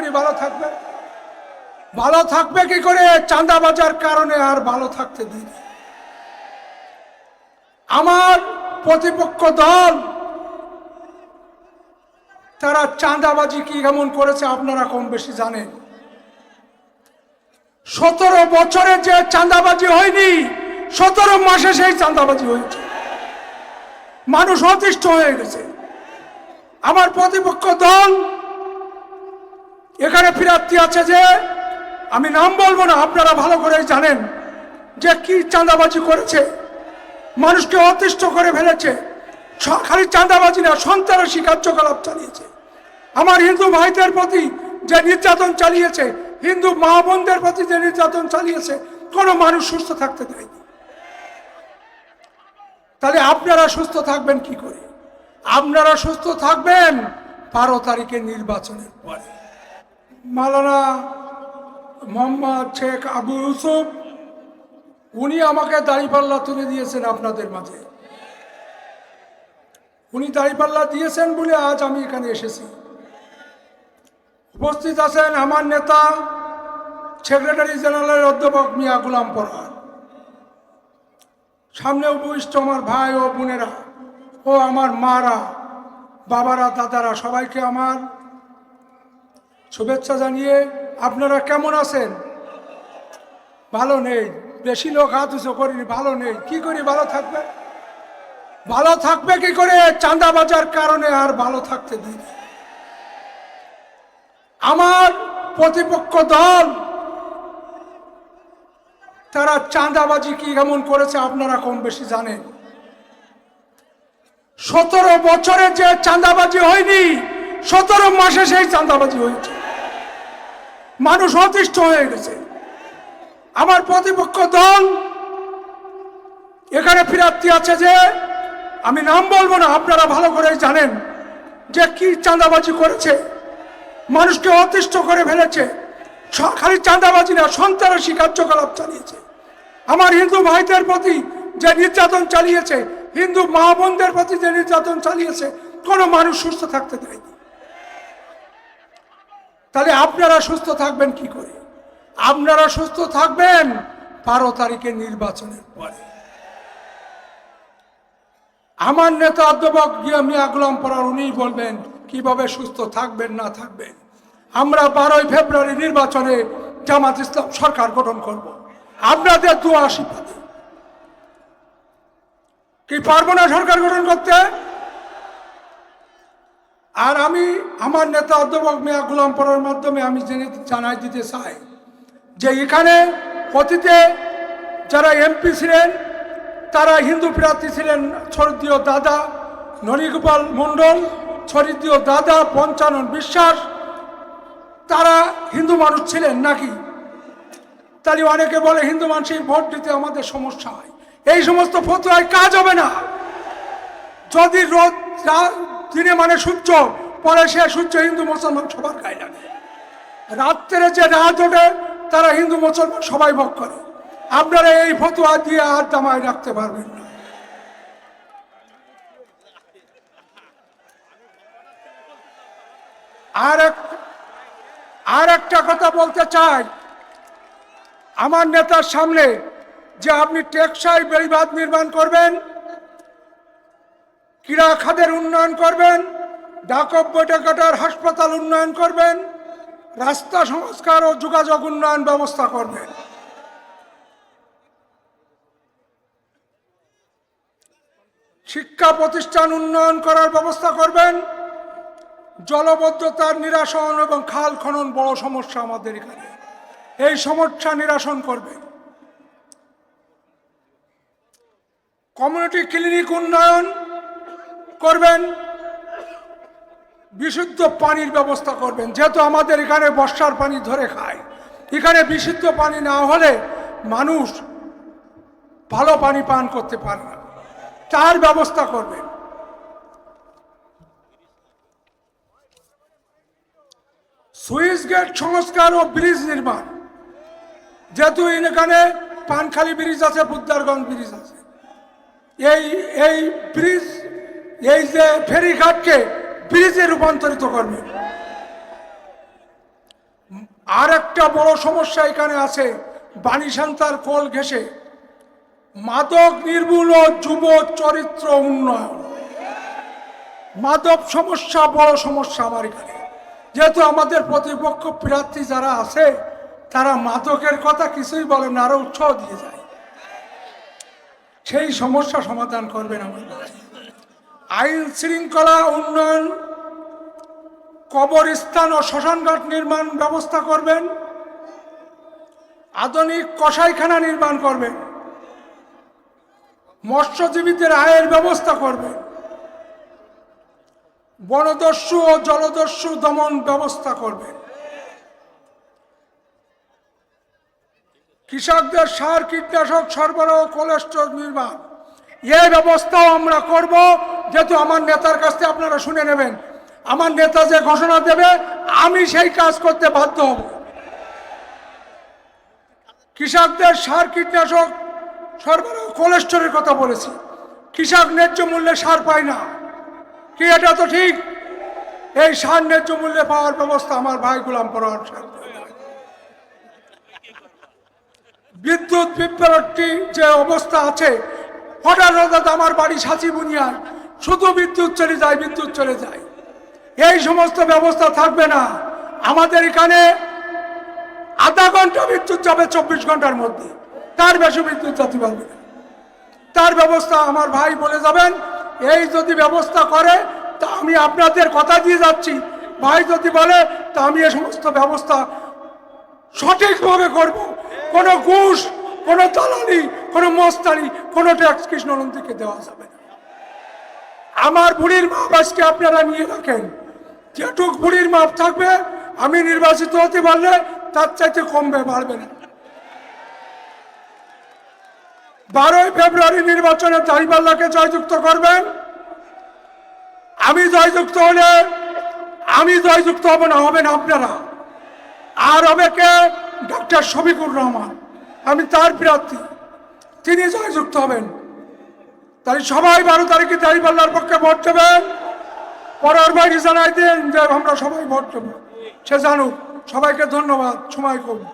করে, ভালো থাকবে। ভালো থাকবে কি করে? চাঁদা বাজার কারণে আর ভালো থাকতে দিন আমার প্রতিপক্ষ দল, তারা চাঁদাবাজি কি কেমন করেছে আপনারা কম বেশি জানেন। সতেরো বছরে যে চাঁদাবাজি হয়নি, সতেরো মাসে সেই চাঁদাবাজি হয়েছে। মানুষ অতিষ্ঠ হয়ে গেছে। আমার প্রতিপক্ষ দল এখানে ফিরাত্তি আছে যে, আমি নাম বলব না, আপনারা ভালো করে জানেন যে কি চাঁদাবাজি করেছে। মানুষকে অতিষ্ঠ করে ফেলেছে। খালি চাঁদাবাজি না, সন্ত্রাসী কার্যকলাপ চালিয়েছে। আমার হিন্দু ভাইদের প্রতি যে নির্যাতন চালিয়েছে, হিন্দু মা বোনদের প্রতি যে নির্যাতন চালিয়েছে, কোনো মানুষ সুস্থ থাকতে দেয়নি। তাহলে আপনারা সুস্থ থাকবেন কি করে? আপনারা সুস্থ থাকবেন বারো তারিখে নির্বাচনের পরে। মালানা মোহাম্মদ শেখ আবু ইউসুফ, উনি আমাকে দাড়িপাল্লা তুলে দিয়েছেন আপনাদের মাঝে। উনি দাড়িপাল্লা দিয়েছেন বলে আজ আমি এখানে এসেছি। উপস্থিত আছেন আমার নেতা, সেক্রেটারি জেনারেলের অধ্যাপক মিয়া গুলাম পরহার। সামনে উপবিষ্ট আমার ভাই ও বোনেরা ও আমার মারা, বাবারা, দাদারা, সবাইকে আমার শুভেচ্ছা জানিয়ে আপনারা কেমন আছেন? ভালো নেই। বেশি লোক হাত উঁচু করিনি, ভালো নেই। কি করি, ভালো থাকবে? ভালো থাকবে কি করে? চাঁদা বাজার কারণে আর ভালো থাকতে দিন। আমার প্রতিপক্ষ দল, তারা চাঁদাবাজি কি কেমন করেছে আপনারা কম বেশি জানেন। সতেরো বছরে যে চাঁদাবাজি হয়নি, সতেরো মাসে সেই চাঁদাবাজি হয়েছে। মানুষ অতিষ্ঠ হয়ে গেছে। আমার প্রতিপক্ষ দল এখানে ফিরাত্তি আছে যে, আমি নাম বলব না, আপনারা ভালো করে জানেন যে কি চাঁদাবাজি করেছে। মানুষকে অতিষ্ঠ করে ফেলেছে। খালি চাঁদাবাজি না, সন্ত্রাসী কার্যকলাপ চালিয়েছে। আমার হিন্দু ভাইদের প্রতি যে নির্যাতন চালিয়েছে, হিন্দু মা বোনদের প্রতি যে নির্যাতন চালিয়েছে, কোনো মানুষ সুস্থ থাকতে দেয়নি। তাহলে আপনারা সুস্থ থাকবেন কি করে? আপনারা সুস্থ থাকবেন বারো তারিখে নির্বাচনের পরে। আমার নেতা অধ্যাপক মিয়া গুলাম পরার উনি বলবেন, কীভাবে সুস্থ থাকবেন, না থাকবেন? আমরা বারোই ফেব্রুয়ারি নির্বাচনে জামাত ইসলাম সরকার গঠন করব। আপনাদের দু আশীর্বাদে। কি পারব না সরকার গঠন করতে? আর আমি, আমার নেতা অধ্যাপক মিয়া গুলাম পড়ার মাধ্যমে আমি জেনে জানাই দিতে চাই যে এখানে অতীতে যারা এমপি ছিলেন, তারা হিন্দু প্রার্থী ছিলেন ছরিদীয় দাদা ননীগোপাল মণ্ডল ছরিদীয় দাদা পঞ্চানন বিশ্বাস, তারা হিন্দু মানুষ ছিলেন নাকি? তাহলে অনেকে বলে হিন্দু মানুষের ভোট দিতে আমাদের সমস্যা হয়। এই সমস্ত ফতুয়ায় কাজ হবে না। যদি রোদ রা- দিনে মানে সূর্য, পরে সে সূর্য হিন্দু, মুসলমান সবার গায়ে লাগে। রাত্রে যে রাত ওঠে, তারা হিন্দু, মুসলমান সবাই ভোগ করে। আপনারা এই ফতুয়া দিয়ে আর দামায় রাখতে পারবেন না। আর এক আর একটা কথা বলতে চাই। আমার নেতার সামনে যে আপনি টেকসাই বেড়িবাঁধ নির্মাণ করবেন ক্রীড়া খাতের উন্নয়ন করবেন ডাকব বৈঠকাটার হাসপাতাল উন্নয়ন করবেন, রাস্তা সংস্কার ও যোগাযোগ উন্নয়ন ব্যবস্থা করবেন। শিক্ষা প্রতিষ্ঠান উন্নয়ন করার ব্যবস্থা করবেন, জলবদ্ধতার নিরাসন এবং খাল খনন বড় সমস্যা আমাদের এখানে। এই সমস্যা নিরাসন করবেন। কমিউনিটি ক্লিনিক উন্নয়ন করবেন, বিশুদ্ধ পানির ব্যবস্থা করবেন। যেহেতু আমাদের এখানে বর্ষার পানি ধরে খায়, এখানে বিশুদ্ধ পানি না হলে মানুষ ভালো পানি পান করতে পারে না। তার ব্যবস্থা করবেন। সুইচ গেট সংস্কার ও ব্রিজ নির্মাণ। যেহেতু এখানে পানখালি ব্রিজ আছে, বুদ্ধারগঞ্জ ব্রিজ আছে। এই এই ব্রিজ এই যে ফেরিঘাটকে ব্রিজে রূপান্তরিত করবে। আর একটা বড় সমস্যা এখানে আছে বাণীশান্তার কোল ঘেসে মাদক নির্মূল ও যুব চরিত্র উন্নয়ন। মাদক সমস্যা বড় সমস্যা আমার এখানে। যেহেতু আমাদের প্রতিপক্ষ প্রার্থী যারা আছে, তারা মাদকের কথা কিছুই বলে না, আরও উৎসাহ দিয়ে যায়। সেই সমস্যা সমাধান করবেন আমার ভাই। আইন শৃঙ্খলা উন্নয়ন, কবরস্থান ও শ্মশানঘাট নির্মাণ ব্যবস্থা করবেন। আধুনিক কসাইখানা নির্মাণ করবেন। মৎস্যজীবীদের আয়ের ব্যবস্থা করবেন। বনদস্যু ও জলদস্যু দমন ব্যবস্থা করবেন। কৃষকদের সার, কীটনাশক সরবরাহ, কোলেস্ট্রল নির্মাণ। এই ব্যবস্থাও আমরা করব। যেহেতু আমার নেতার কাছ থেকে আপনারা শুনে নেবেন। আমার নেতা যে ঘোষণা দেবে, আমি সেই কাজ করতে বাধ্য হব। কৃষকদের সার, কীটনাশক, সরবরাহ, কোলেস্ট্রলের কথা বলেছি। কৃষক ন্যায্য মূল্যে সার পায় না। কি এটা তো ঠিক? এই সার ন্যায্য মূল্যে পাওয়ার ব্যবস্থা আমার ভাই গুলাম পরার বিদ্যুৎ বিভ্রাটটি যে অবস্থা আছে হঠাৎ হঠাৎ আমার বাড়ি সাঁচি বুনিয়ায় শুধু বিদ্যুৎ চলে যায়, বিদ্যুৎ চলে যায়। এই সমস্ত ব্যবস্থা থাকবে না। আমাদের এখানে আধা ঘণ্টা বিদ্যুৎ যাবে চব্বিশ ঘণ্টার মধ্যে। তার বেশি বিদ্যুৎ যেতে পারবে না। তার ব্যবস্থা আমার ভাই বলে যাবেন, এই যদি ব্যবস্থা করে, তা আমি আপনাদের কথা দিয়ে যাচ্ছি। ভাই যদি বলে, তা আমি এ সমস্ত ব্যবস্থা সঠিকভাবে করব। কোনো ঘুষ কোনো দালালি কোনো মস্তানি, কোনো ট্যাক্স কৃষ্ণনন্দীকে দেওয়া যাবে না। আমার বুড়ির মাপ আজকে আপনারা নিয়ে রাখেন। যেটুক বুড়ির মাপ থাকবে, আমি নির্বাচিত হতে পারলে তার চাইতে কমবে, বাড়বে না। বারোই ফেব্রুয়ারি নির্বাচনে দাঁড়িপাল্লাকে জয়যুক্ত করবেন। আমি জয়যুক্ত হলে, আমি জয়যুক্ত হব না, হবেন আপনারা। আর হবে কে? ডক্টর শফিকুর রহমান। আমি তার প্রার্থী। তিনি জয়যুক্ত হবেন। তাই সবাই বারো তারিখে দাঁড়িপাল্লার পক্ষে ভোট দেবেন। পরের বাইরে জানাই দেন যে আমরা সবাই ভোট দেবো। সে জানুক। সবাইকে ধন্যবাদ। সময় করুন